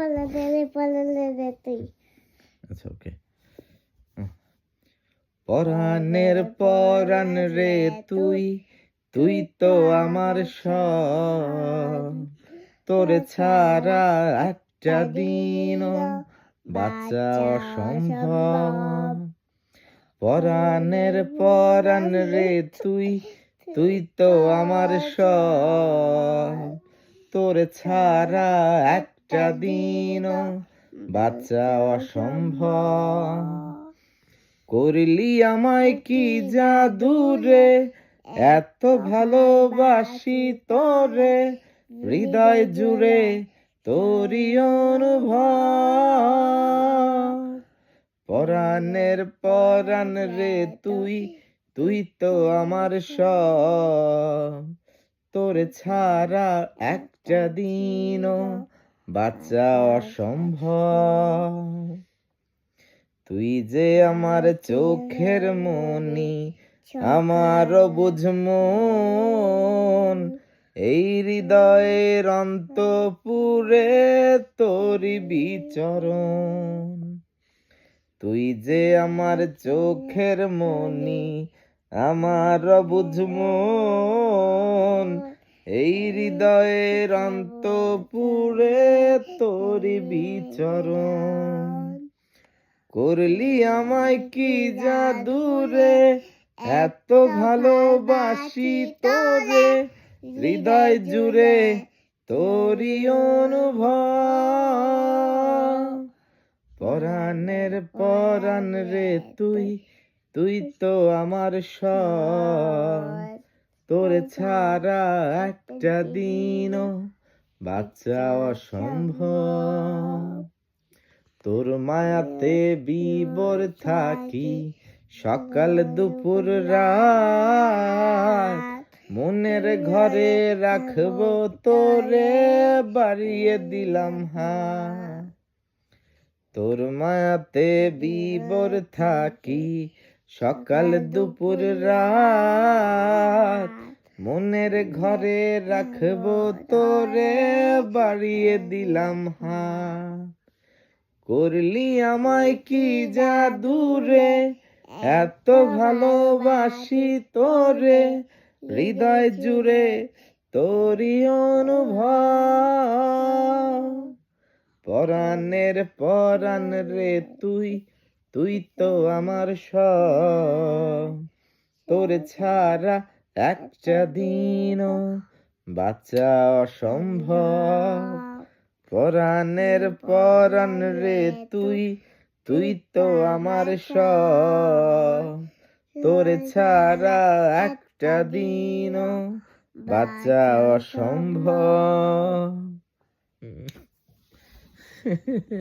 পালালে পালালে রে তুই আচ্ছা ওকে পরাণের পরাণ রে তুই তুই তো আমার সব। তোরে ছাড়া একটা দিনও বাচ্চা অসম্ভব পরাণের পরাণ রে তুই তুই তো আমার সব। তোরে ছাড়া একটা দিনও বাচ্চা অসম্ভব। করলি আমায় কি জাদু রে? এত ভালোবাসি তোরে। হৃদয় জুড়ে তোরি অনুভব। পরাণের পরাণ রে তুই তুই তো আমার সব। তোর ছাড়া একটা দিনও বাচ্চা অসম্ভব। তুই যে আমার চোখের মনি আমার বুঝমন এই হৃদয়ের অন্তপুরে তোরি বিচরণ। তুই যে আমার চোখের মনি আমার বুঝমন এই হৃদয়ের অন্তপুরে তোর বিচরণ। করলি আমায় কি জাদুরে? এত ভালোবাসি তোরে। হৃদয় জুড়ে তোরি অনুভব। পরাণের পরাণ রে তুই তুই তো আমার সব। তোরে ছাড়া একটা দিনও বাচ্চা অসম্ভব। তোর মায়াতে বিবর থাকি সকাল দুপুর রাত। মনের ঘরে রাখব তোরে বাড়িয়ে দিলাম হা তোর মায়াতে বিবর থাকি সকাল দুপুর রাত মনের ঘরে রাখব তোরে বাড়িয়ে দিলাম হা। করলি আমায় কি জাদুরে এত ভালোবাসি তোরে। হৃদয় জুড়ে তোরি অনুভব। পরাণের পরাণ রে তুই তুই তো আমার সব। তোর ছাড়া একটা দিনও বাচ্চা অসম্ভব। পরাণের পরাণ রে তুই তুই তো আমার সব। তোর ছাড়া একটা দিনও বাচ্চা অসম্ভব।